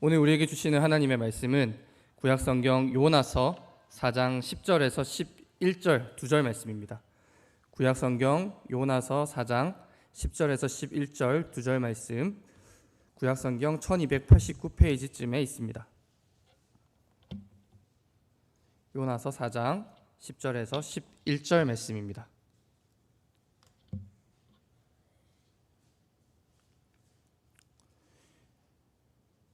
오늘 우리에게 주시는 하나님의 말씀은 구약 성경 요나서 4장 10절에서 11절 두 절 말씀입니다. 구약 성경 요나서 4장 10절에서 11절 두 절 말씀 구약 성경 1289페이지쯤에 있습니다. 요나서 4장 10절에서 11절 말씀입니다.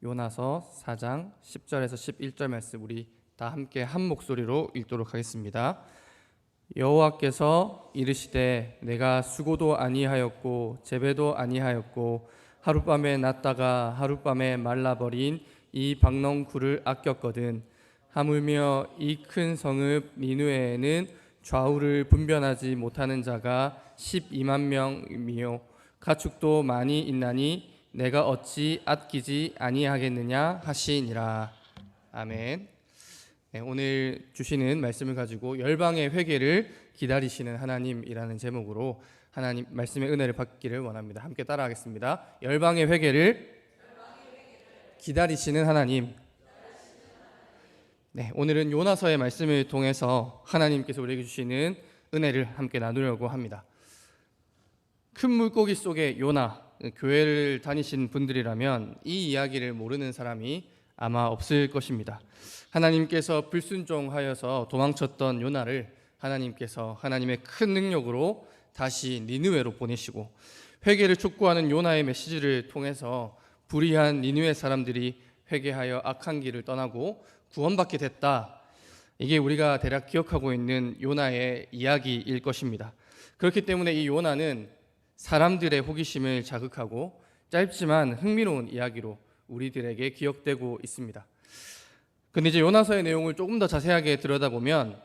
요나서 4장 10절에서 11절 말씀 우리 다 함께 한 목소리로 읽도록 하겠습니다. 여호와께서 이르시되 내가 수고도 아니하였고 재배도 아니하였고 하룻밤에 났다가 하룻밤에 말라버린 이 박농쿨을 아꼈거든 하물며 이 큰 성읍 니누에는 좌우를 분변하지 못하는 자가 12만 명이며 가축도 많이 있나니 내가 어찌 아끼지 아니하겠느냐 하시니라 아멘. 네, 오늘 주시는 말씀을 가지고 열방의 회개를 기다리시는 하나님이라는 제목으로 하나님 말씀의 은혜를 받기를 원합니다. 함께 따라하겠습니다. 열방의 회개를 기다리시는 하나님. 네, 오늘은 요나서의 말씀을 통해서 하나님께서 우리에게 주시는 은혜를 함께 나누려고 합니다. 큰 물고기 속의 요나, 교회를 다니신 분들이라면 이 이야기를 모르는 사람이 아마 없을 것입니다. 하나님께서 불순종하여서 도망쳤던 요나를 하나님께서 하나님의 큰 능력으로 다시 니느웨로 보내시고 회개를 촉구하는 요나의 메시지를 통해서 불의한 니느웨 사람들이 회개하여 악한 길을 떠나고 구원받게 됐다. 이게 우리가 대략 기억하고 있는 요나의 이야기일 것입니다. 그렇기 때문에 이 요나는 사람들의 호기심을 자극하고 짧지만 흥미로운 이야기로 우리들에게 기억되고 있습니다. 근데 이제 요나서의 내용을 조금 더 자세하게 들여다보면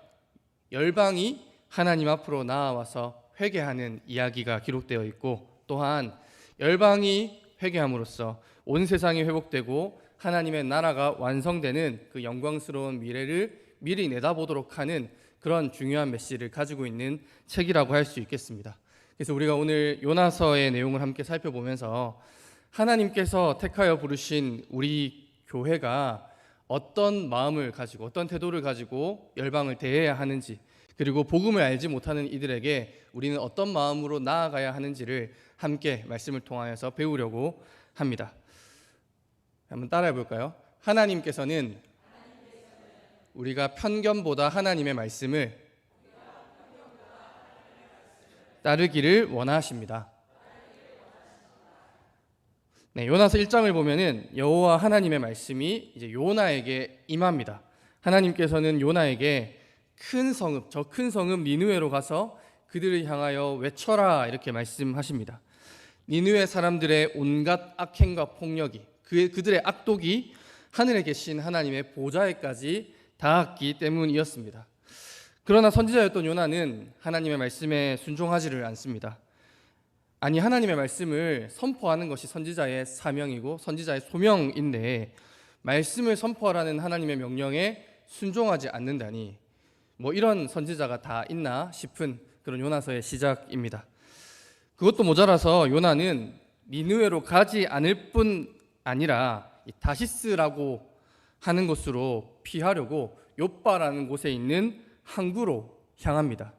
열방이 하나님 앞으로 나아와서 회개하는 이야기가 기록되어 있고 또한 열방이 회개함으로써 온 세상이 회복되고 하나님의 나라가 완성되는 그 영광스러운 미래를 미리 내다보도록 하는 그런 중요한 메시지를 가지고 있는 책이라고 할 수 있겠습니다. 그래서 우리가 오늘 요나서의 내용을 함께 살펴보면서 하나님께서 택하여 부르신 우리 교회가 어떤 마음을 가지고 어떤 태도를 가지고 열방을 대해야 하는지 그리고 복음을 알지 못하는 이들에게 우리는 어떤 마음으로 나아가야 하는지를 함께 말씀을 통하여서 배우려고 합니다. 한번 따라해 볼까요? 하나님께서는 우리가 편견보다 하나님의 말씀을 따르기를 원하십니다. 네, 요나서 1장을 보면은 여호와 하나님의 말씀이 이제 요나에게 임합니다. 하나님께서는 요나에게 큰 성읍, 저 큰 성읍 니느웨로 가서 그들을 향하여 외쳐라 이렇게 말씀하십니다. 니느웨 사람들의 온갖 악행과 폭력이 그 그들의 악독이 하늘에 계신 하나님의 보좌에까지 닿았기 때문이었습니다. 그러나 선지자였던 요나는 하나님의 말씀에 순종하지를 않습니다. 아니 하나님의 말씀을 선포하는 것이 선지자의 사명이고 선지자의 소명인데 말씀을 선포하라는 하나님의 명령에 순종하지 않는다니 뭐 이런 선지자가 다 있나 싶은 그런 요나서의 시작입니다. 그것도 모자라서 요나는 니느웨로 가지 않을 뿐 아니라 다시스라고 하는 곳으로 피하려고 요빠라는 곳에 있는 항구로 향합니다.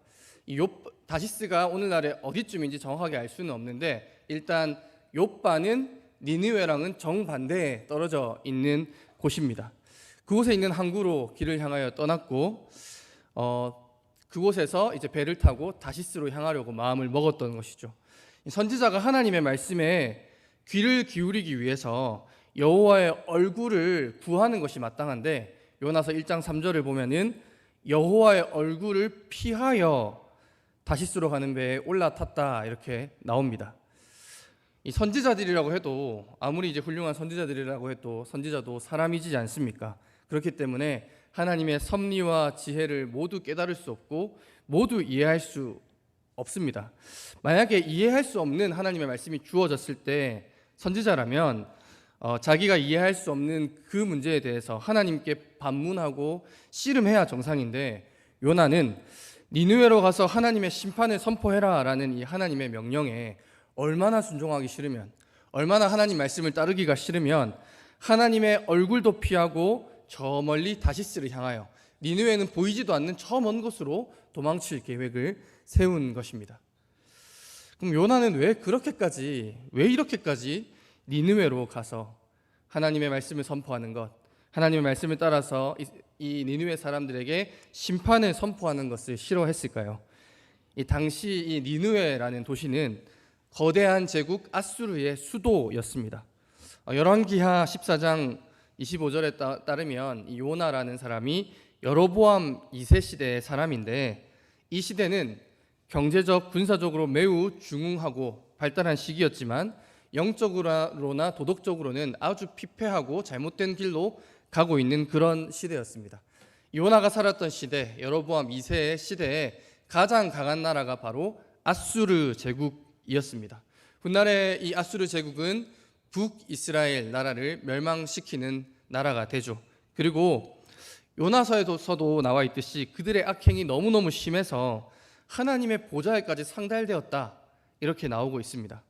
이 요, 다시스가 오늘날에 어디쯤인지 정확하게 알 수는 없는데 일단 요빠는 니느웨랑은 정반대에 떨어져 있는 곳입니다. 그곳에 있는 항구로 길을 향하여 떠났고 어, 그곳에서 이제 배를 타고 다시스로 향하려고 마음을 먹었던 것이죠. 선지자가 하나님의 말씀에 귀를 기울이기 위해서 여호와의 얼굴을 구하는 것이 마땅한데 요나서 1장 3절을 보면은 여호와의 얼굴을 피하여 다시스로 가는 배에 올라탔다 이렇게 나옵니다. 이 선지자들이라고 해도 아무리 이제 훌륭한 선지자들이라고 해도 선지자도 사람이지 않습니까? 그렇기 때문에 하나님의 섭리와 지혜를 모두 깨달을 수 없고 모두 이해할 수 없습니다. 만약에 이해할 수 없는 하나님의 말씀이 주어졌을 때 선지자라면 어, 자기가 이해할 수 없는 그 문제에 대해서 하나님께 반문하고 씨름해야 정상인데 요나는 니느웨로 가서 하나님의 심판을 선포해라라는 이 하나님의 명령에 얼마나 순종하기 싫으면 얼마나 하나님 말씀을 따르기가 싫으면 하나님의 얼굴도 피하고 저 멀리 다시스를 향하여 니느웨는 보이지도 않는 저 먼 곳으로 도망칠 계획을 세운 것입니다. 그럼 요나는 왜 그렇게까지 왜 이렇게까지 니느웨로 가서 하나님의 말씀을 선포하는 것, 하나님의 말씀을 따라서 이, 이 니느웨 사람들에게 심판을 선포하는 것을 싫어했을까요? 이 당시 이 니느웨라는 도시는 거대한 제국 아수르의 수도였습니다. 어, 열왕기하 14장 25절에 따, 따르면 이 요나라는 사람이 여로보암 2세 시대의 사람인데 이 시대는 경제적 군사적으로 매우 중흥하고 발달한 시기였지만 영적으로나 도덕적으로는 아주 피폐하고 잘못된 길로 가고 있는 그런 시대였습니다. 요나가 살았던 시대 여로보암 2세의 시대에 가장 강한 나라가 바로 아수르 제국이었습니다. 훗날에 이 아수르 제국은 북이스라엘 나라를 멸망시키는 나라가 되죠. 그리고 요나서에서도 나와 있듯이 그들의 악행이 너무너무 심해서 하나님의 보좌에까지 상달되었다. 이렇게 나오고 있습니다.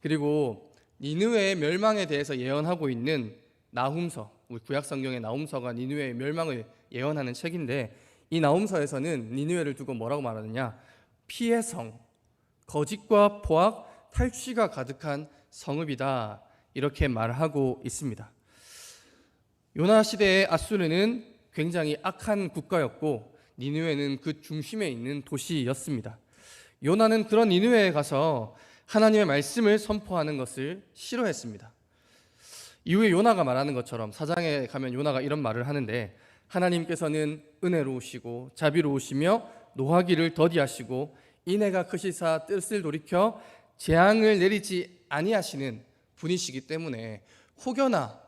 그리고 니느웨의 멸망에 대해서 예언하고 있는 나훔서, 우리 구약 성경의 나훔서가 니느웨의 멸망을 예언하는 책인데 이 나훔서에서는 니느웨를 두고 뭐라고 말하느냐? 피해 성, 거짓과 포악, 탈취가 가득한 성읍이다. 이렇게 말하고 있습니다. 요나 시대의 아수르는 굉장히 악한 국가였고 니느웨는 그 중심에 있는 도시였습니다. 요나는 그런 니느웨에 가서 하나님의 말씀을 선포하는 것을 싫어했습니다. 이후에 요나가 말하는 것처럼 사장에 가면 요나가 이런 말을 하는데 하나님께서는 은혜로우시고 자비로우시며 노하기를 더디하시고 인애가 크시사 뜻을 돌이켜 재앙을 내리지 아니하시는 분이시기 때문에 혹여나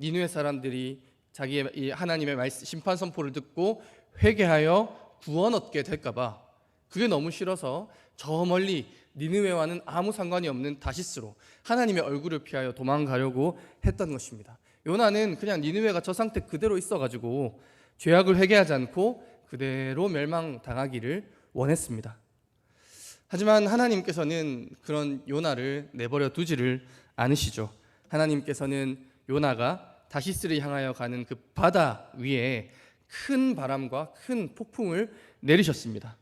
니누의 사람들이 자기의 이 하나님의 말씀, 심판 선포를 듣고 회개하여 구원 얻게 될까봐 그게 너무 싫어서 저 멀리 니느웨와는 아무 상관이 없는 다시스로 하나님의 얼굴을 피하여 도망가려고 했던 것입니다. 요나는 그냥 니느웨가 저 상태 그대로 있어가지고 죄악을 회개하지 않고 그대로 멸망당하기를 원했습니다. 하지만 하나님께서는 그런 요나를 내버려 두지를 않으시죠. 하나님께서는 요나가 다시스를 향하여 가는 그 바다 위에 큰 바람과 큰 폭풍을 내리셨습니다.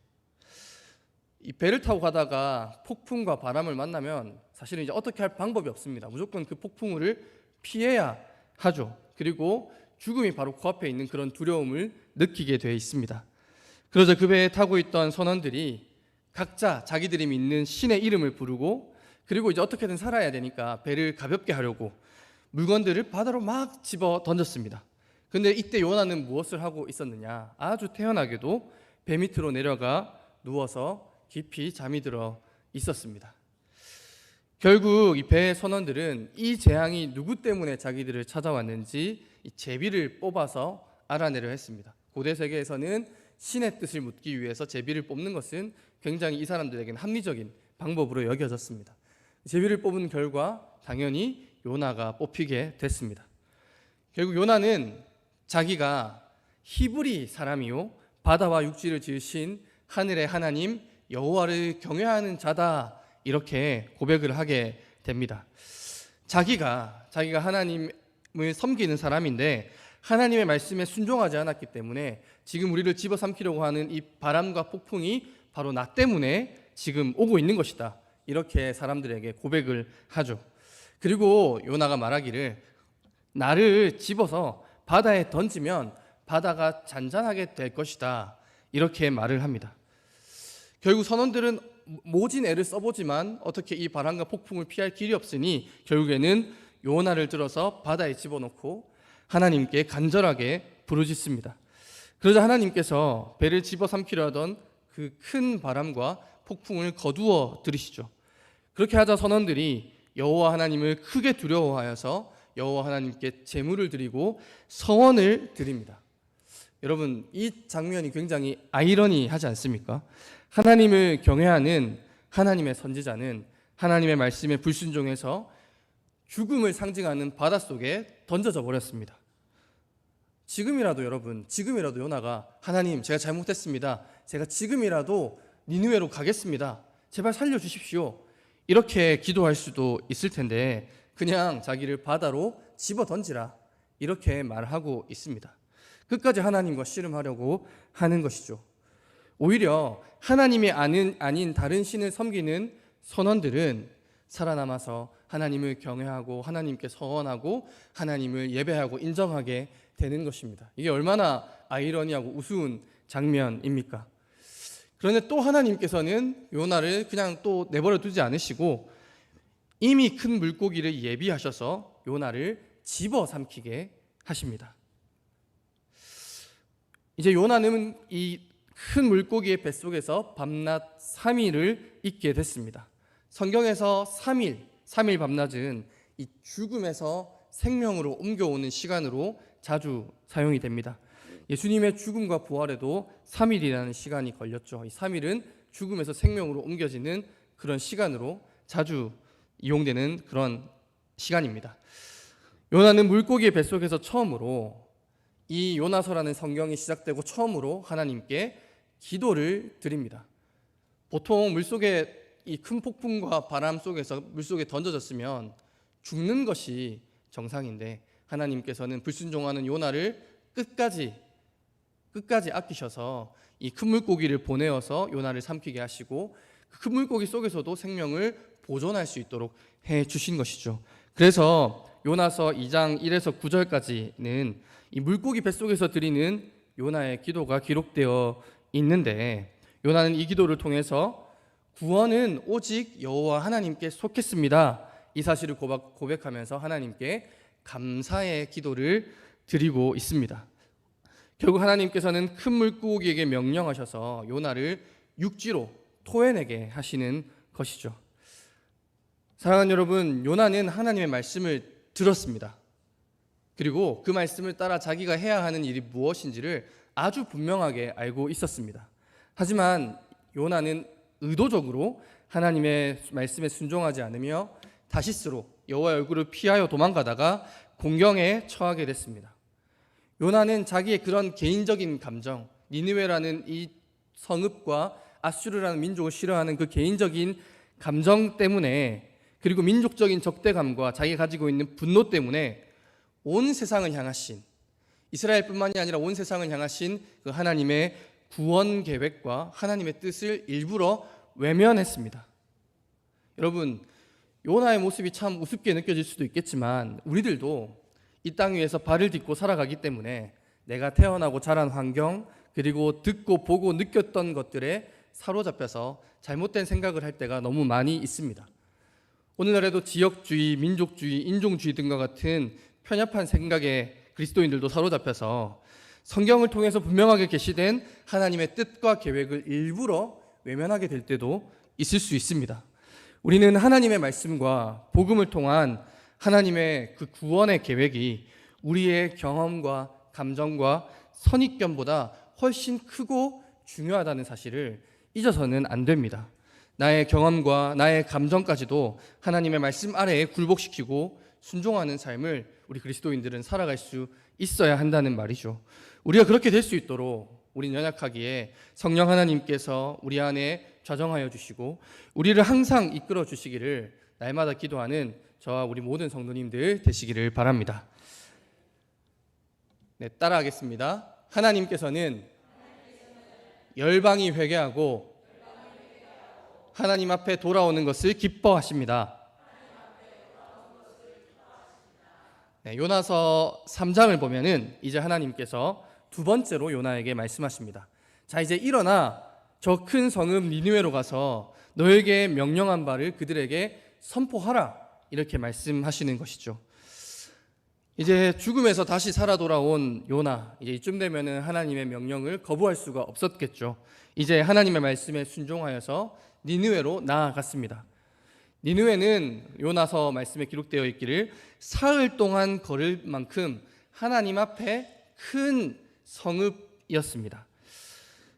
이 배를 타고 가다가 폭풍과 바람을 만나면 사실은 이제 어떻게 할 방법이 없습니다. 무조건 그 폭풍을 피해야 하죠. 그리고 죽음이 바로 코앞에 있는 그런 두려움을 느끼게 되어 있습니다. 그러자 그 배에 타고 있던 선원들이 각자 자기들이 믿는 신의 이름을 부르고 그리고 이제 어떻게든 살아야 되니까 배를 가볍게 하려고 물건들을 바다로 막 집어 던졌습니다. 근데 이때 요나는 무엇을 하고 있었느냐? 아주 태연하게도 배 밑으로 내려가 누워서 깊이 잠이 들어 있었습니다. 결국 이 배의 선원들은 이 재앙이 누구 때문에 자기들을 찾아왔는지 이 제비를 뽑아서 알아내려 했습니다. 고대 세계에서는 신의 뜻을 묻기 위해서 제비를 뽑는 것은 굉장히 이 사람들에게는 합리적인 방법으로 여겨졌습니다. 제비를 뽑은 결과 당연히 요나가 뽑히게 됐습니다. 결국 요나는 자기가 히브리 사람이요 바다와 육지를 지으신 하늘의 하나님 여호와를 경외하는 자다 이렇게 고백을 하게 됩니다. 자기가 자기가 하나님을 섬기는 사람인데 하나님의 말씀에 순종하지 않았기 때문에 지금 우리를 집어삼키려고 하는 이 바람과 폭풍이 바로 나 때문에 지금 오고 있는 것이다. 이렇게 사람들에게 고백을 하죠. 그리고 요나가 말하기를 나를 집어서 바다에 던지면 바다가 잔잔하게 될 것이다. 이렇게 말을 합니다. 결국 선원들은 모진 애를 써보지만 어떻게 이 바람과 폭풍을 피할 길이 없으니 결국에는 요나를 들어서 바다에 집어넣고 하나님께 간절하게 부르짖습니다. 그러자 하나님께서 배를 집어삼키려 하던 그 큰 바람과 폭풍을 거두어 들이시죠. 그렇게 하자 선원들이 여호와 하나님을 크게 두려워하여서 여호와 하나님께 제물을 드리고 서원을 드립니다. 여러분 이 장면이 굉장히 아이러니하지 않습니까? 하나님을 경외하는 하나님의 선지자는 하나님의 말씀에 불순종해서 죽음을 상징하는 바닷속에 던져져 버렸습니다. 지금이라도 여러분, 지금이라도 요나가 하나님 제가 잘못했습니다. 제가 지금이라도 니누웨로 가겠습니다. 제발 살려 주십시오. 이렇게 기도할 수도 있을 텐데 그냥 자기를 바다로 집어 던지라 이렇게 말하고 있습니다. 끝까지 하나님과 씨름하려고 하는 것이죠. 오히려 하나님이 아닌, 아닌 다른 신을 섬기는 선원들은 살아남아서 하나님을 경외하고 하나님께 서원하고 하나님을 예배하고 인정하게 되는 것입니다. 이게 얼마나 아이러니하고 우스운 장면입니까? 그런데 또 하나님께서는 요나를 그냥 또 내버려 두지 않으시고 이미 큰 물고기를 예비하셔서 요나를 집어 삼키게 하십니다. 이제 요나는 이 큰 물고기의 뱃속에서 밤낮 3일을 있게 됐습니다. 성경에서 3일, 3일 밤낮은 이 죽음에서 생명으로 옮겨오는 시간으로 자주 사용이 됩니다. 예수님의 죽음과 부활에도 3일이라는 시간이 걸렸죠. 이 3일은 죽음에서 생명으로 옮겨지는 그런 시간으로 자주 이용되는 그런 시간입니다. 요나는 물고기의 뱃속에서 처음으로 이 요나서라는 성경이 시작되고 처음으로 하나님께 기도를 드립니다. 보통 물속에 이 큰 폭풍과 바람 속에서 물속에 던져졌으면 죽는 것이 정상인데 하나님께서는 불순종하는 요나를 끝까지 끝까지 아끼셔서 이 큰 물고기를 보내어서 요나를 삼키게 하시고 그 큰 물고기 속에서도 생명을 보존할 수 있도록 해 주신 것이죠. 그래서 요나서 2장 1에서 9절까지는 이 물고기 뱃속에서 드리는 요나의 기도가 기록되어 있는데 요나는 이 기도를 통해서 구원은 오직 여호와 하나님께 속했습니다. 이 사실을 고백, 고백 하면서 하나님께 감사의 기도를 드리고 있습니다. 결국 하나님께서는 큰 물고기에게 명령하셔서 요나를 육지로 토해내게 하시는 것이죠. 사랑하는 여러분, 요나는 하나님의 말씀을 들었습니다. 그리고 그 말씀을 따라 자기가 해야 하는 일이 무엇인지를 아주 분명하게 알고 있었습니다. 하지만 요나는 의도적으로 하나님의 말씀에 순종하지 않으며 다시스로 여호와의 얼굴을 피하여 도망가다가 공경에 처하게 됐습니다. 요나는 자기의 그런 개인적인 감정, 니느웨라는 이 성읍과 아수르라는 민족을 싫어하는 그 개인적인 감정 때문에 그리고 민족적인 적대감과 자기가 가지고 있는 분노 때문에 온 세상을 향하신 이스라엘뿐만이 아니라 온 세상을 향하신 그 하나님의 구원 계획과 하나님의 뜻을 일부러 외면했습니다. 여러분, 요나의 모습이 참 우습게 느껴질 수도 있겠지만 우리들도 이 땅 위에서 발을 딛고 살아가기 때문에 내가 태어나고 자란 환경 그리고 듣고 보고 느꼈던 것들에 사로잡혀서 잘못된 생각을 할 때가 너무 많이 있습니다. 오늘날에도 지역주의, 민족주의, 인종주의 등과 같은 편협한 생각에 그리스도인들도 사로잡혀서 성경을 통해서 분명하게 계시된 하나님의 뜻과 계획을 일부러 외면하게 될 때도 있을 수 있습니다. 우리는 하나님의 말씀과 복음을 통한 하나님의 그 구원의 계획이 우리의 경험과 감정과 선입견보다 훨씬 크고 중요하다는 사실을 잊어서는 안 됩니다. 나의 경험과 나의 감정까지도 하나님의 말씀 아래에 굴복시키고 순종하는 삶을 우리 그리스도인들은 살아갈 수 있어야 한다는 말이죠. 우리가 그렇게 될 수 있도록 우리 연약하기에 성령 하나님께서 우리 안에 좌정하여 주시고 우리를 항상 이끌어 주시기를 날마다 기도하는 저와 우리 모든 성도님들 되시기를 바랍니다. 네, 따라하겠습니다. 하나님께서는 열방이 회개하고 하나님 앞에 돌아오는 것을 기뻐하십니다. 요나서 3장을 보면은 이제 하나님께서 두 번째로 요나에게 말씀하십니다. 자, 이제 일어나 저 큰 성읍 니느웨로 가서 너에게 명령한 바를 그들에게 선포하라. 이렇게 말씀하시는 것이죠. 이제 죽음에서 다시 살아 돌아온 요나, 이제 이쯤 되면은 하나님의 명령을 거부할 수가 없었겠죠. 이제 하나님의 말씀에 순종하여서 니느웨로 나아갔습니다. 니느웨는 요나서 말씀에 기록되어 있기를 사흘 동안 걸을 만큼 하나님 앞에 큰 성읍이었습니다.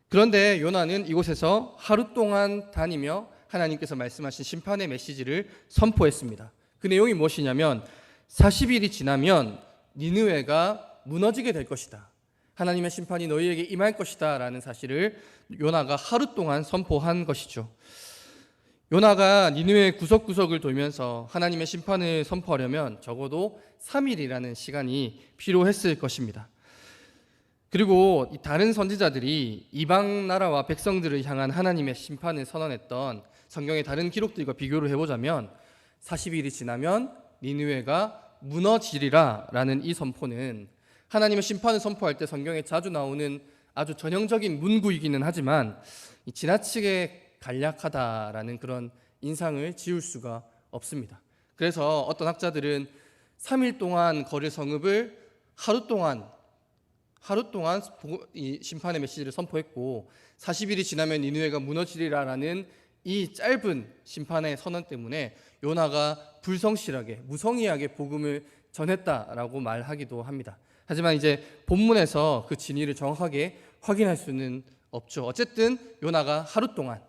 그런데 요나는 이곳에서 하루 동안 다니며 하나님께서 말씀하신 심판의 메시지를 선포했습니다. 그 내용이 무엇이냐면 40일이 지나면 니느웨가 무너지게 될 것이다. 하나님의 심판이 너희에게 임할 것이다 라는 사실을 요나가 하루 동안 선포한 것이죠. 요나가 니느웨 구석구석을 돌면서 하나님의 심판을 선포하려면 적어도 3일이라는 시간이 필요했을 것입니다. 그리고 이 다른 선지자들이 이방 나라와 백성들을 향한 하나님의 심판을 선언했던 성경의 다른 기록들과 비교를 해보자면 40일이 지나면 니느웨가 무너지리라라는 이 선포는 하나님의 심판을 선포할 때 성경에 자주 나오는 아주 전형적인 문구이기는 하지만 이 지나치게 간략하다라는 그런 인상을 지울 수가 없습니다. 그래서 어떤 학자들은 3일 동안 거릴 성읍을 하루 동안 하루 동안 보- 이 심판의 메시지를 선포했고 40일이 지나면 니느웨가 무너지리라라는 이 짧은 심판의 선언 때문에 요나가 불성실하게 무성의하게 복음을 전했다라고 말하기도 합니다. 하지만 이제 본문에서 그 진위를 정확하게 확인할 수는 없죠. 어쨌든 요나가 하루 동안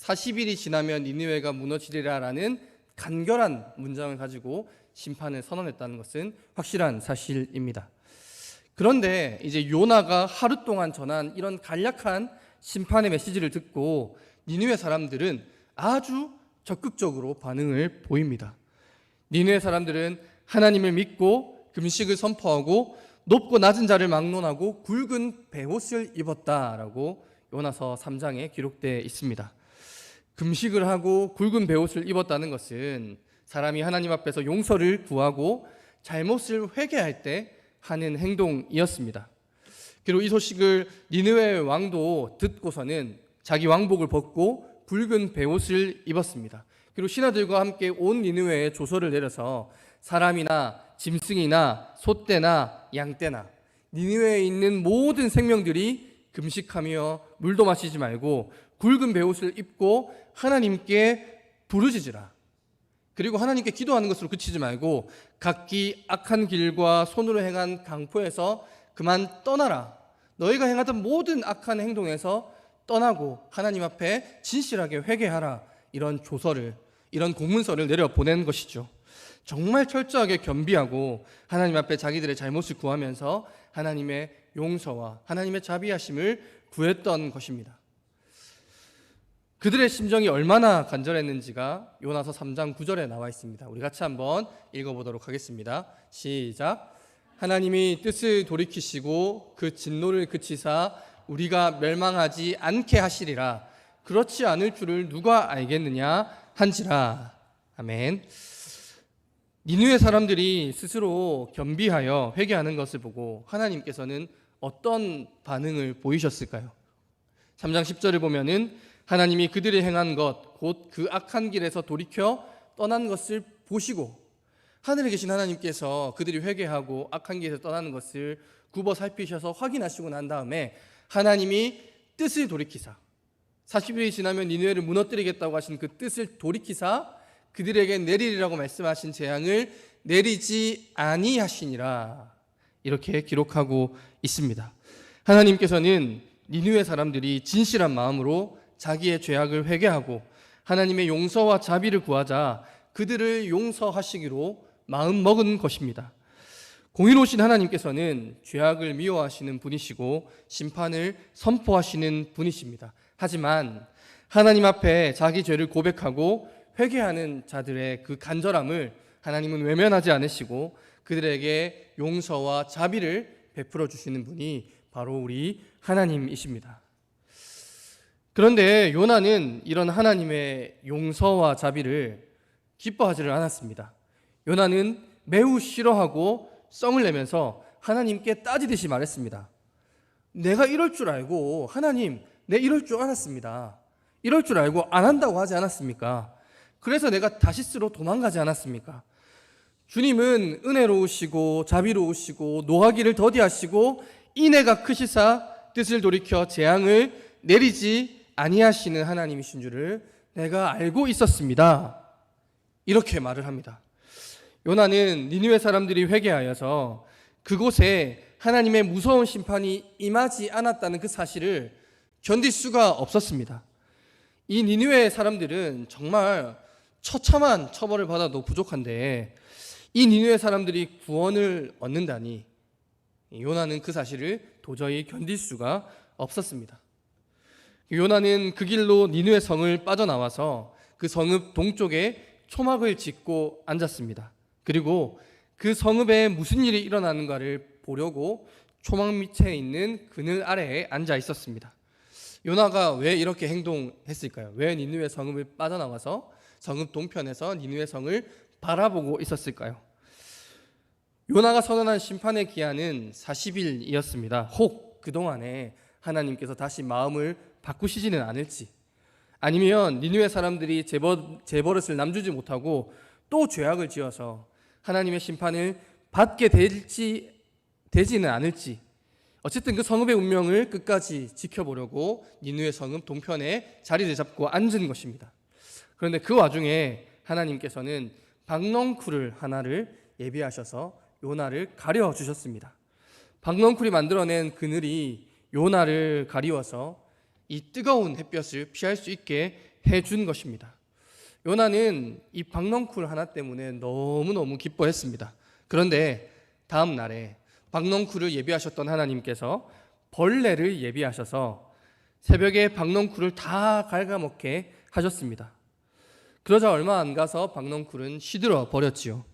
40일이 지나면 니느웨가 무너지리라라는 간결한 문장을 가지고 심판을 선언했다는 것은 확실한 사실입니다. 그런데 이제 요나가 하루 동안 전한 이런 간략한 심판의 메시지를 듣고 니느웨 사람들은 아주 적극적으로 반응을 보입니다. 니느웨 사람들은 하나님을 믿고 금식을 선포하고 높고 낮은 자를 막론하고 굵은 베옷을 입었다라고 요나서 3장에 기록되어 있습니다. 금식을 하고 굵은 베옷을 입었다는 것은 사람이 하나님 앞에서 용서를 구하고 잘못을 회개할 때 하는 행동이었습니다. 그리고 이 소식을 니느웨 왕도 듣고서는 자기 왕복을 벗고 굵은 베옷을 입었습니다. 그리고 신하들과 함께 온 니느웨에 조서를 내려서 사람이나 짐승이나 소떼나 양떼나 니느웨에 있는 모든 생명들이 금식하며 물도 마시지 말고 굵은 베옷을 입고 하나님께 부르짖으라. 그리고 하나님께 기도하는 것으로 그치지 말고 각기 악한 길과 손으로 행한 강포에서 그만 떠나라. 너희가 행하던 모든 악한 행동에서 떠나고 하나님 앞에 진실하게 회개하라. 이런 조서를 이런 공문서를 내려 보낸 것이죠. 정말 철저하게 겸비하고 하나님 앞에 자기들의 잘못을 구하면서 하나님의 용서와 하나님의 자비하심을 구했던 것입니다. 그들의 심정이 얼마나 간절했는지가 요나서 3장 9절에 나와 있습니다. 우리 같이 한번 읽어보도록 하겠습니다. 시작. 하나님이 뜻을 돌이키시고 그 진노를 그치사 우리가 멸망하지 않게 하시리라. 그렇지 않을 줄을 누가 알겠느냐 한지라. 아멘. 니누의 사람들이 스스로 겸비하여 회개하는 것을 보고 하나님께서는 어떤 반응을 보이셨을까요? 3장 10절을 보면은 하나님이 그들이 행한 것, 곧 그 악한 길에서 돌이켜 떠난 것을 보시고 하늘에 계신 하나님께서 그들이 회개하고 악한 길에서 떠나는 것을 굽어 살피셔서 확인하시고 난 다음에 하나님이 뜻을 돌이키사 40일이 지나면 니누에를 무너뜨리겠다고 하신 그 뜻을 돌이키사 그들에게 내리리라고 말씀하신 재앙을 내리지 아니하시니라 이렇게 기록하고 있습니다. 하나님께서는 니누의 사람들이 진실한 마음으로 자기의 죄악을 회개하고 하나님의 용서와 자비를 구하자 그들을 용서하시기로 마음 먹은 것입니다. 공의로우신 하나님께서는 죄악을 미워하시는 분이시고 심판을 선포하시는 분이십니다. 하지만 하나님 앞에 자기 죄를 고백하고 회개하는 자들의 그 간절함을 하나님은 외면하지 않으시고 그들에게 용서와 자비를 베풀어 주시는 분이 바로 우리 하나님이십니다. 그런데 요나는 이런 하나님의 용서와 자비를 기뻐하지를 않았습니다. 요나는 매우 싫어하고 썽을 내면서 하나님께 따지듯이 말했습니다. 내가 이럴 줄 알고 하나님, 내 이럴 줄 알았습니다. 이럴 줄 알고 안 한다고 하지 않았습니까? 그래서 내가 다시스로 도망가지 않았습니까? 주님은 은혜로우시고 자비로우시고 노하기를 더디하시고 인애가 크시사 뜻을 돌이켜 재앙을 내리지 아니하시는 하나님이신 줄을 내가 알고 있었습니다. 이렇게 말을 합니다. 요나는 니느웨 사람들이 회개하여서 그곳에 하나님의 무서운 심판이 임하지 않았다는 그 사실을 견딜 수가 없었습니다. 이 니느웨 사람들은 정말 처참한 처벌을 받아도 부족한데 이 니느웨 사람들이 구원을 얻는다니 요나는 그 사실을 도저히 견딜 수가 없었습니다. 요나는 그 길로 니느웨 성을 빠져나와서 그 성읍 동쪽에 초막을 짓고 앉았습니다. 그리고 그 성읍에 무슨 일이 일어나는가를 보려고 초막 밑에 있는 그늘 아래에 앉아 있었습니다. 요나가 왜 이렇게 행동했을까요? 왜 니누의 성읍을 빠져나와서 성읍 동편에서 니누의 성을 바라보고 있었을까요? 요나가 선언한 심판의 기한은 40일이었습니다. 혹 그동안에 하나님께서 다시 마음을 바꾸시지는 않을지 아니면 니누의 사람들이 제버, 제버릇을 남주지 못하고 또 죄악을 지어서 하나님의 심판을 받게 될지 되지는 않을지 어쨌든 그 성읍의 운명을 끝까지 지켜보려고 니누의 성읍 동편에 자리를 잡고 앉은 것입니다. 그런데 그 와중에 하나님께서는 박넝쿨을 하나를 예비하셔서 요나를 가려 주셨습니다. 박넝쿨이 만들어낸 그늘이 요나를 가리워서 이 뜨거운 햇볕을 피할 수 있게 해준 것입니다. 요나는 이 박넝쿨 하나 때문에 너무너무 기뻐했습니다. 그런데 다음 날에 박넝쿨을 예비하셨던 하나님께서 벌레를 예비하셔서 새벽에 박넝쿨을 다 갉아먹게 하셨습니다. 그러자 얼마 안 가서 박넝쿨은 시들어 버렸지요.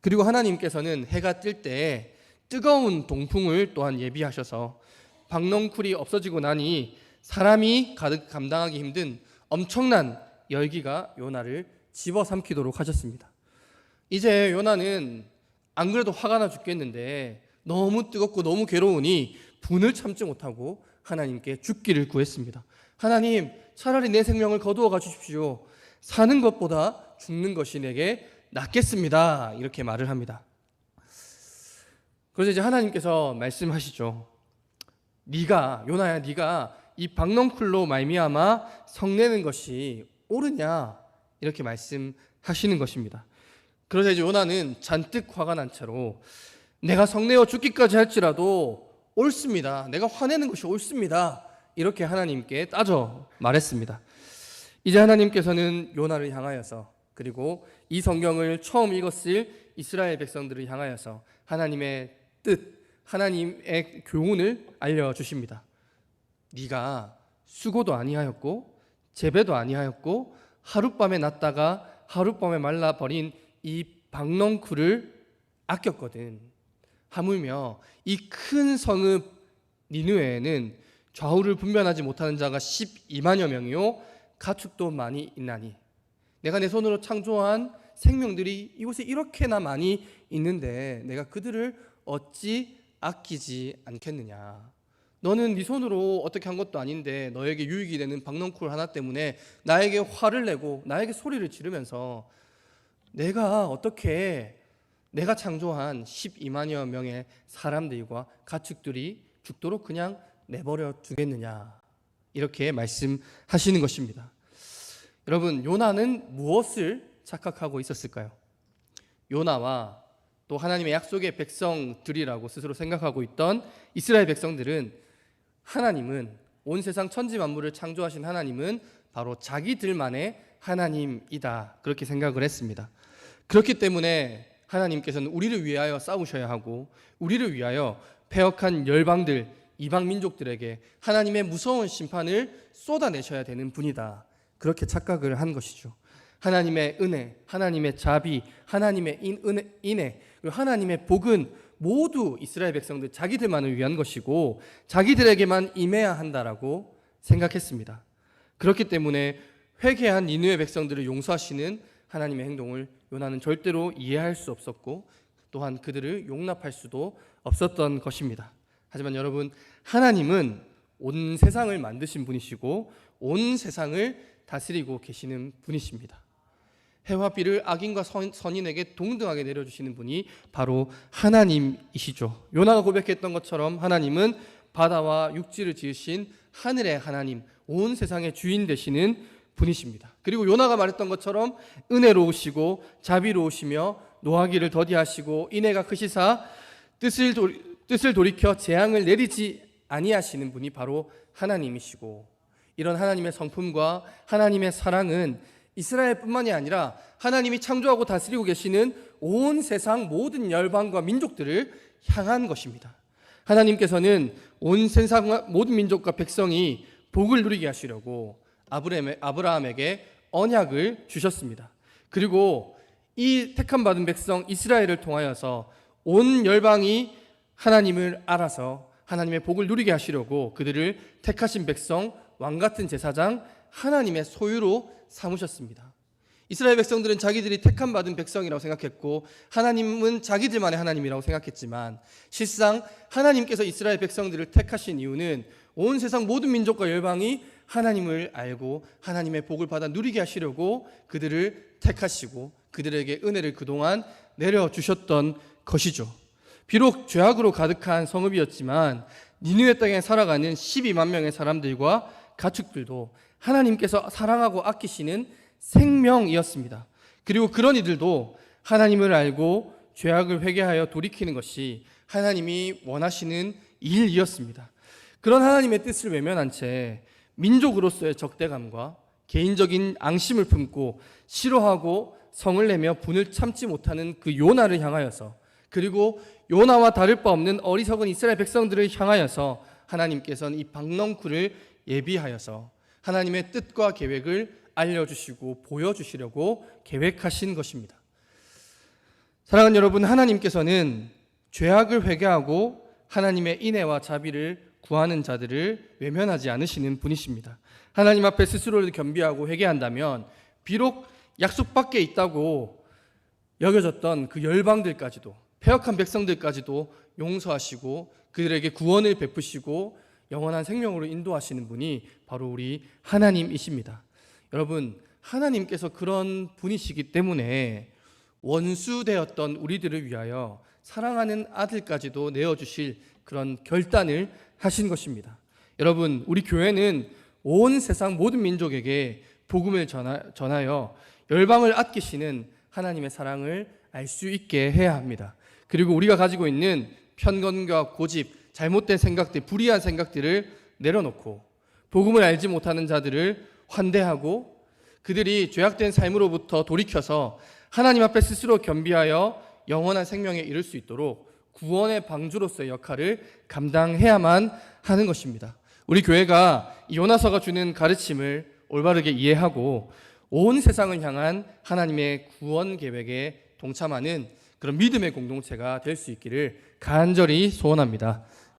그리고 하나님께서는 해가 뜰 때 뜨거운 동풍을 또한 예비하셔서 박넝쿨이 없어지고 나니 사람이 가득 감당하기 힘든 엄청난 열기가 요나를 집어삼키도록 하셨습니다. 이제 요나는 안 그래도 화가 나 죽겠는데 너무 뜨겁고 너무 괴로우니 분을 참지 못하고 하나님께 죽기를 구했습니다. 하나님, 차라리 내 생명을 거두어 가 주십시오. 사는 것보다 죽는 것이 내게 낫겠습니다. 이렇게 말을 합니다. 그래서 이제 하나님께서 말씀하시죠. 네가 요나야 네가 이 박넝쿨로 말미암아 성내는 것이 옳으냐 이렇게 말씀하시는 것입니다. 그러자 이제 요나는 잔뜩 화가 난 채로 내가 성내어 죽기까지 할지라도 옳습니다. 내가 화내는 것이 옳습니다. 이렇게 하나님께 따져 말했습니다. 이제 하나님께서는 요나를 향하여서 그리고 이 성경을 처음 읽었을 이스라엘 백성들을 향하여서 하나님의 뜻, 하나님의 교훈을 알려 주십니다. 네가 수고도 아니하였고 재배도 아니하였고 하룻밤에 났다가 하룻밤에 말라 버린 이 박넝쿨을 아꼈거든. 하물며 이 큰 성읍 니누에는 좌우를 분별하지 못하는 자가 12만여 명이요 가축도 많이 있나니 내가 내 손으로 창조한 생명들이 이곳에 이렇게나 많이 있는데 내가 그들을 어찌 아끼지 않겠느냐 너는 네 손으로 어떻게 한 것도 아닌데 너에게 유익이 되는 박넝쿨 하나 때문에 나에게 화를 내고 나에게 소리를 지르면서 내가 어떻게 내가 창조한 12만여 명의 사람들과 가축들이 죽도록 그냥 내버려 두겠느냐 이렇게 말씀하시는 것입니다. 여러분 요나는 무엇을 착각하고 있었을까요? 요나와 또 하나님의 약속의 백성들이라고 스스로 생각하고 있던 이스라엘 백성들은 하나님은 온 세상 천지 만물을 창조하신 하나님은 바로 자기들만의 하나님이다 그렇게 생각을 했습니다. 그렇기 때문에 하나님께서는 우리를 위하여 싸우셔야 하고 우리를 위하여 폐역한 열방들 이방 민족들에게 하나님의 무서운 심판을 쏟아내셔야 되는 분이다. 그렇게 착각을 한 것이죠. 하나님의 은혜, 하나님의 자비, 하나님의 인, 은혜, 그리고 하나님의 복은 모두 이스라엘 백성들 자기들만을 위한 것이고 자기들에게만 임해야 한다라고 생각했습니다. 그렇기 때문에 회개한 니누의 백성들을 용서하시는 하나님의 행동을 요나는 절대로 이해할 수 없었고 또한 그들을 용납할 수도 없었던 것입니다. 하지만 여러분 하나님은 온 세상을 만드신 분이시고 온 세상을 다스리고 계시는 분이십니다. 해와 비를 악인과 선, 인에게 동등하게 내려주시는 분이 바로 하나님이시죠. 요나가 고백했던 것처럼 하나님은 바다와 육지를 지으신 하늘의 하나님, 온 세상의 주인 되시는 분이십니다. 그리고 요나가 말했던 것처럼 은혜로우시고 자비로우시며 노하기를 더디하시고 인애가 크시사 뜻을, 도, 뜻을 돌이켜 재앙을 내리지 아니하시는 분이 바로 하나님이시고 이런 하나님의 성품과 하나님의 사랑은 이스라엘뿐만이 아니라 하나님이 창조하고 다스리고 계시는 온 세상 모든 열방과 민족들을 향한 것입니다. 하나님께서는 온 세상 모든 민족과 백성이 복을 누리게 하시려고 아브라함에게 언약을 주셨습니다. 그리고 이 택함 받은 백성 이스라엘을 통하여서 온 열방이 하나님을 알아서 하나님의 복을 누리게 하시려고 그들을 택하신 백성 왕 같은 제사장 하나님의 소유로 삼으셨습니다. 이스라엘 백성들은 자기들이 택함 받은 백성이라고 생각했고 하나님은 자기들만의 하나님이라고 생각했지만 실상 하나님께서 이스라엘 백성들을 택하신 이유는 온 세상 모든 민족과 열방이 하나님을 알고 하나님의 복을 받아 누리게 하시려고 그들을 택하시고 그들에게 은혜를 그동안 내려 주셨던 것이죠. 비록 죄악으로 가득한 성읍이었지만 니누의 땅에 살아가는 12만 명의 사람들과 가축들도 하나님께서 사랑하고 아끼시는 생명이었습니다. 그리고 그런 이들도 하나님을 알고 죄악을 회개하여 돌이키는 것이 하나님이 원하시는 일이었습니다. 그런 하나님의 뜻을 외면한 채 민족으로서의 적대감과 개인적인 앙심을 품고 싫어하고 성을 내며 분을 참지 못하는 그 요나를 향하여서 그리고 요나와 다를 바 없는 어리석은 이스라엘 백성들을 향하여서 하나님께서는 이 박넝쿨을 예비하여서 하나님의 뜻과 계획을 알려주시고 보여주시려고 계획하신 것입니다. 사랑하는 여러분, 하나님께서는 죄악을 회개하고 하나님의 인애와 자비를 구하는 자들을 외면하지 않으시는 분이십니다. 하나님 앞에 스스로를 겸비하고 회개한다면 비록 약속 밖에 있다고 여겨졌던 그 열방들까지도 폐역한 백성들까지도 용서하시고 그들에게 구원을 베푸시고 영원한 생명으로 인도하시는 분이 바로 우리 하나님이십니다. 여러분, 하나님께서 그런 분이시기 때문에 원수되었던 우리들을 위하여 사랑하는 아들까지도 내어주실 그런 결단을 하신 것입니다. 여러분, 우리 교회는 온 세상 모든 민족에게 복음을 전하, 전하여 열방을 아끼시는 하나님의 사랑을 알 수 있게 해야 합니다. 그리고 우리가 가지고 있는 편견과 고집, 잘못된 생각들, 불의한 생각들을 내려놓고 복음을 알지 못하는 자들을 환대하고 그들이 죄악된 삶으로부터 돌이켜서 하나님 앞에 스스로 겸비하여 영원한 생명에 이를 수 있도록 구원의 방주로서의 역할을 감당해야만 하는 것입니다. 우리 교회가 이 요나서가 주는 가르침을 올바르게 이해하고 온 세상을 향한 하나님의 구원 계획에 동참하는 그런 믿음의 공동체가 될 수 있기를 간절히 소원합니다.